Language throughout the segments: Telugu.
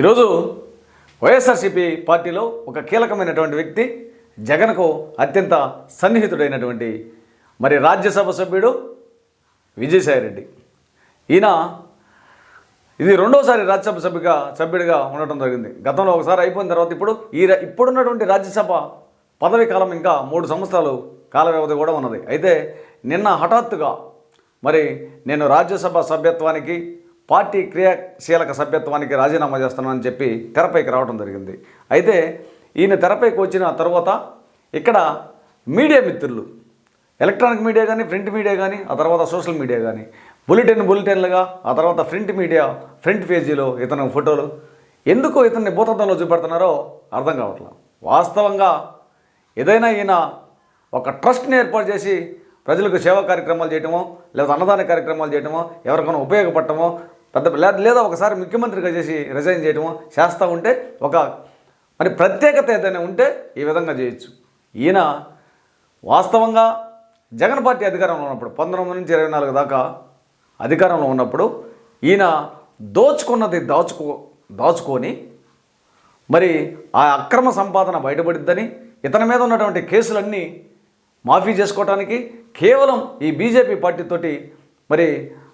ఈరోజు వైఎస్ఆర్సీపీ పార్టీలో ఒక కీలకమైనటువంటి వ్యక్తి జగన్కు అత్యంత సన్నిహితుడైనటువంటి మరి రాజ్యసభ సభ్యుడు విజయసాయిరెడ్డి. ఈయన ఇది రెండోసారి రాజ్యసభ సభ్యుగా సభ్యుడిగా ఉండటం జరిగింది. గతంలో ఒకసారి అయిపోయిన తర్వాత ఇప్పుడు ఈ ఇప్పుడున్నటువంటి రాజ్యసభ పదవి కాలం ఇంకా మూడు సంవత్సరాలు కాల వ్యవధి కూడా ఉన్నది. అయితే నిన్న హఠాత్తుగా మరి నేను రాజ్యసభ సభ్యత్వానికి పార్టీ క్రియాశీలక సభ్యత్వానికి రాజీనామా చేస్తున్నానని చెప్పి తెరపైకి రావడం జరిగింది. అయితే ఈయన తెరపైకి వచ్చిన తర్వాత ఇక్కడ మీడియా మిత్రులు ఎలక్ట్రానిక్ మీడియా కానీ ప్రింట్ మీడియా కానీ ఆ తర్వాత సోషల్ మీడియా కానీ బులెటిన్ బులెటిన్లుగా ఆ తర్వాత ప్రింట్ మీడియా ఫ్రంట్ పేజీలో ఇతని ఫోటోలు ఎందుకు ఇతన్ని భూతత్వంలో చూపెడుతున్నారో అర్థం కావట్లేదు. వాస్తవంగా ఏదైనా ఈయన ఒక ట్రస్ట్ని ఏర్పాటు చేసి ప్రజలకు సేవా కార్యక్రమాలు చేయటమో లేదా అన్నదాన కార్యక్రమాలు చేయటమో ఎవరికైనా ఉపయోగపడటమో పెద్ద లేదా ఒకసారి ముఖ్యమంత్రిగా చేసి రిజైన్ చేయడం చేస్తూ ఉంటే ఒక మరి ప్రత్యేకత ఏదైనా ఉంటే ఈ విధంగా చేయొచ్చు. ఈయన వాస్తవంగా జగన్ పార్టీ అధికారంలో ఉన్నప్పుడు పంతొమ్మిది నుంచి ఇరవై నాలుగు దాకా అధికారంలో ఉన్నప్పుడు ఈయన దోచుకున్నది దాచుకో దాచుకొని మరి ఆ అక్రమ సంపాదన బయటపడిద్దని ఇతని మీద ఉన్నటువంటి కేసులన్నీ మాఫీ చేసుకోవటానికి కేవలం ఈ బీజేపీ పార్టీతోటి మరి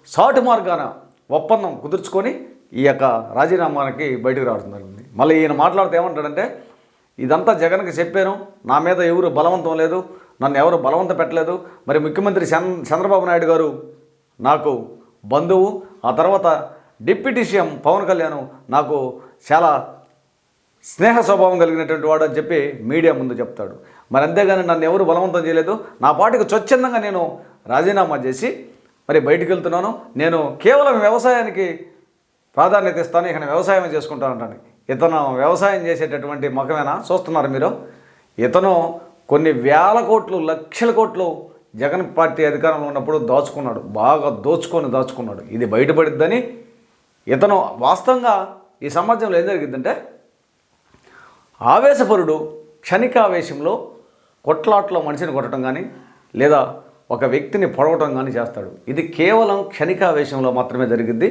సాటు మార్గాన ఒప్పందం కుదుర్చుకొని ఈ యొక్క రాజీనామాకి బయటకు రావడం జరిగింది. మళ్ళీ ఈయన మాట్లాడితే ఏమంటాడంటే ఇదంతా జగన్కి చెప్పాను. నా మీద ఎవరు బలవంతం లేదు. నన్ను ఎవరు బలవంత పెట్టలేదు. మరి ముఖ్యమంత్రి చంద్ర చంద్రబాబు నాయుడు గారు నాకు బంధువు. ఆ తర్వాత డిప్యూటీ సీఎం పవన్ కళ్యాణ్ నాకు చాలా స్నేహ స్వభావం కలిగినటువంటి వాడు అని చెప్పి మీడియా ముందు చెప్తాడు. మరి అంతేగాని నన్ను ఎవరు బలవంతం చేయలేదు. నా పాటికి స్వచ్ఛందంగా నేను రాజీనామా చేసి మరి బయటికి వెళ్తున్నాను నేను కేవలం వ్యవసాయానికి ప్రాధాన్యత ఇస్తాను. ఇక నేను వ్యవసాయం చేసుకుంటానంటాను ఇతను వ్యవసాయం చేసేటటువంటి ముఖమేనా? చూస్తున్నారు మీరు. ఇతను కొన్ని వేల కోట్లు లక్షల కోట్లు జగన్ పార్టీ అధికారంలో ఉన్నప్పుడు దాచుకున్నాడు. బాగా దోచుకొని దాచుకున్నాడు. ఇది బయటపడిద్దని ఇతను వాస్తవంగా ఈ సమాజంలో ఏం జరిగిందంటే ఆవేశపరుడు క్షణికావేశంలో కొట్లాట్లో మనిషిని కొట్టడం కానీ లేదా ఒక వ్యక్తిని పొడవటం కానీ చేస్తాడు. ఇది కేవలం క్షణికావేశంలో మాత్రమే జరిగింది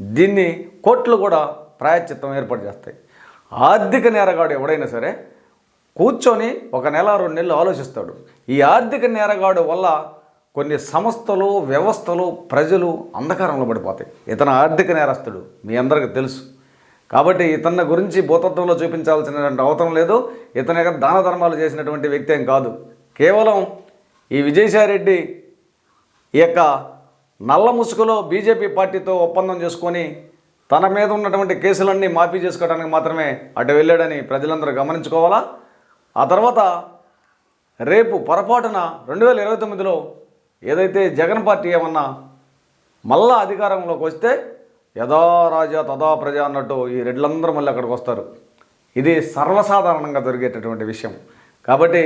దీన్ని కోర్టులు కూడా ప్రాయశ్చిత్తం ఏర్పాటు చేస్తాయి. ఆర్థిక నేరగాడు ఎవడైనా సరే కూర్చొని ఒక నెల రెండు నెలలు ఆలోచిస్తాడు. ఈ ఆర్థిక నేరగాడు వల్ల కొన్ని సంస్థలు వ్యవస్థలు ప్రజలు అంధకారంలో పడిపోతాయి. ఇతను ఆర్థిక నేరస్తుడు. మీ అందరికీ తెలుసు. కాబట్టి ఇతన్న గురించి భూతత్వంలో చూపించాల్సినటువంటి అవసరం లేదు. ఇతని యొక్క దాన ధర్మాలు చేసినటువంటి వ్యక్తి ఏం కాదు. కేవలం ఈ విజయసాయిరెడ్డి ఈ యొక్క నల్ల ముసుగులో బీజేపీ పార్టీతో ఒప్పందం చేసుకొని తన మీద ఉన్నటువంటి కేసులన్నీ మాఫీ చేసుకోవడానికి మాత్రమే అటు వెళ్ళాడని ప్రజలందరూ గమనించుకోవాలా? ఆ తర్వాత రేపు పొరపాటున రెండు వేల ఇరవై తొమ్మిదిలో ఏదైతే జగన్ పార్టీ ఏమన్నా మళ్ళా అధికారంలోకి వస్తే యథా రాజా తదా ప్రజ అన్నట్టు ఈ రెడ్లందరూ మళ్ళీ అక్కడికి వస్తారు. ఇది సర్వసాధారణంగా జరిగేటటువంటి విషయం. కాబట్టి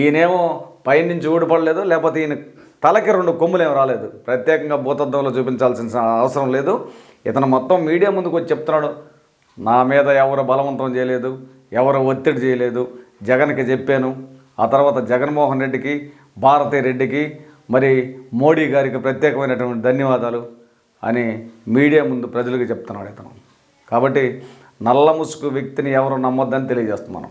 ఈయనేమో పైనుంచి ఊడిపడలేదు లేకపోతే ఈయన తలకి రెండు కొమ్ములు ఏం రాలేదు. ప్రత్యేకంగా భూతత్వంలో చూపించాల్సిన అవసరం లేదు. ఇతను మొత్తం మీడియా ముందుకు వచ్చి చెప్తున్నాడు నా మీద ఎవరు బలవంతం చేయలేదు ఎవరు ఒత్తిడి చేయలేదు. జగన్కి చెప్పాను ఆ తర్వాత జగన్మోహన్ రెడ్డికి భారతి రెడ్డికి మరి మోడీ గారికి ప్రత్యేకమైనటువంటి ధన్యవాదాలు అని మీడియా ముందు ప్రజలకు చెప్తున్నాడు ఇతను. కాబట్టి నల్ల ముసుగు వ్యక్తిని ఎవరు నమ్మొద్దని తెలియజేస్తున్నాను.